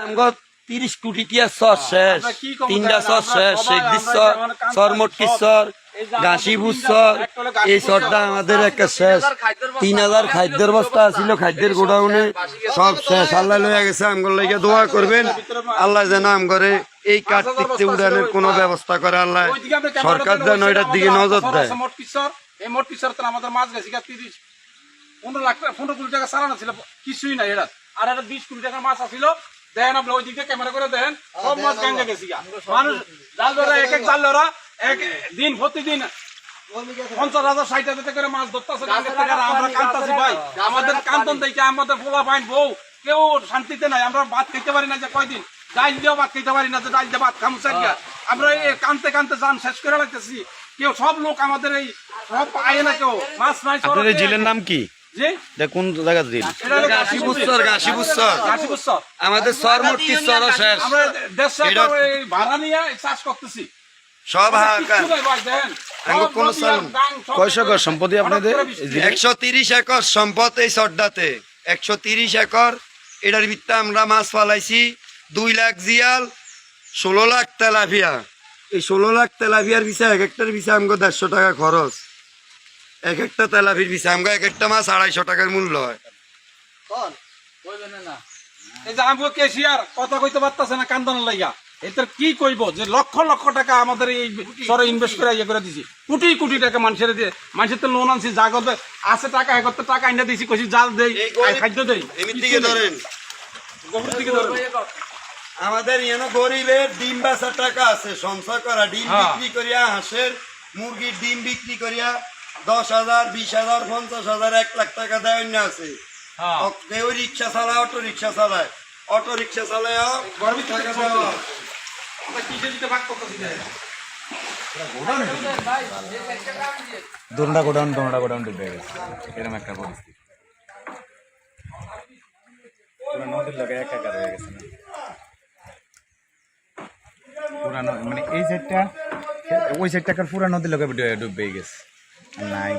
আমগো তিরিশ কোটি টিয়া সর শেষ। আমরা কি কমু তিনটা সর শেষ। শেখ আমরা দিচ্ছর যেমন কাম সর করি সর এই যে গাছিবুর সর তিনটা- একটা হলো এই সরটা আমাদের একটা শেষ। তিন হাজার খাদ্যের বস্তা ছিল খাদ্যের গোডাউনে। সব শেষ। আল্লাহ লইয়া গেছে আমগর লাইগে দোয়া করবেন। আল্লাহ যেন আমগরে এই কার্তিকতে উড়ানের কোনো ব্যবস্থা করে আল্লাহ সরকার যেন এটার দিকে নজর দেয়। আছে এই মোট কিশোর তো আমাদের মাছ গেছে তিরিশ পনেরো লাখ পনেরো কোটি টাকা চালানো ছিল কিছুই নাই এটা আর এটা বিশ কোটি টাকার মাছ আছিল দেখেন আপনি ওই দিকে ক্যামেরা করে দেখেন সব মাছ গাঙ্গে গেছি মানুষ জাল ধরা এক এক জাল ধরা এক দিন প্রতিদিন পঞ্চাশ হাজার ষাট হাজার করে মাছ ধরতেছে গাঙ্গের থেকে আর আমরা কান্তাছি ভাই। আমাদের কান্তন দেখে আমাদের পোলা পাইন বউ কেউ শান্তিতে নাই। আমরা ভাত খেতে পারি না যে কয়দিন। ডাইল দিয়েও ভাত খেতে পারি না যে ডাইল দিয়ে ভাত খামু চাইয়া আমরা এই কানতে কানতে যান শেষ করে লাগতেছি। কেউ সব লোক আমাদের এই সব আয় না কেউ। মাছ নাই জিলের নাম কি? কোন জায়গা সর। আমাদের সর শেষ। আমরা দেড়শো এটা- একর এই ভাড়া নিয়ে চাষ করতেছি। সব কয়শো একর সম্পত্তি আপনাদের? একশো তিরিশ একর সম্পদ এই সর্দাতে একশো তিরিশ একর। এটার ভিত্তে আমরা মাছ ফালাইছি দুই লাখ জিয়াল ষোলো লাখ তেলাপিয়া। এই ষোলো লাখ এক একটার ভিসা আমগো দেড়শো টাকা খরচ। এক একটা তেলাপির ভিসা আমগো এক একটা মাছ আড়াইশো টাকার মূল্য হয়। এই যে আমগো কেশিয়ার কথা কইতে পারতাছে না কান্দনের লাইগা। এটার কি কইব যে লক্ষ লক্ষ টাকা আমাদের এই সরে ইনভেস্ট করে ইয়ে করে দিছি। কোটি কোটি টাকা মানুষের দিয়ে মানুষের তো লোন আনছি যা করতে আছে টাকা এক করতে টাকা এনে দিছি কইছি জাল দেই খাদ্য দেই। এমনি দিকে ধরেন। গোবর দিকে ধরেন। আমাদের গরিবের ডিম বেচার টাকা আছে সঞ্চয় করা ডিম হ্যাঁ। বিক্রি করিয়া হাঁসের মুরগির ডিম বিক্রি করিয়া দশ হাজার বিশ হাজার পঞ্চাশ হাজার এক লাখ টাকা দেয় অন্য আছে। হ্যাঁ। কেউ রিক্সা চালায় অটো রিক্সা চালায়। অটো রিক্সা চালায় গর্বিত টাকা দেওয়া। দোনটা গোডাউন দোনটা গোডাউন ডুবে গেছে এরকম একটা পরিস্থিতি। পুরো নদীর লোকে একাকার হয়ে গেছে না? পুরানো মানে এই সাইডটা ওই সাইডটা পুরা নদীর লোকে ডুবে গেছে। আর নাই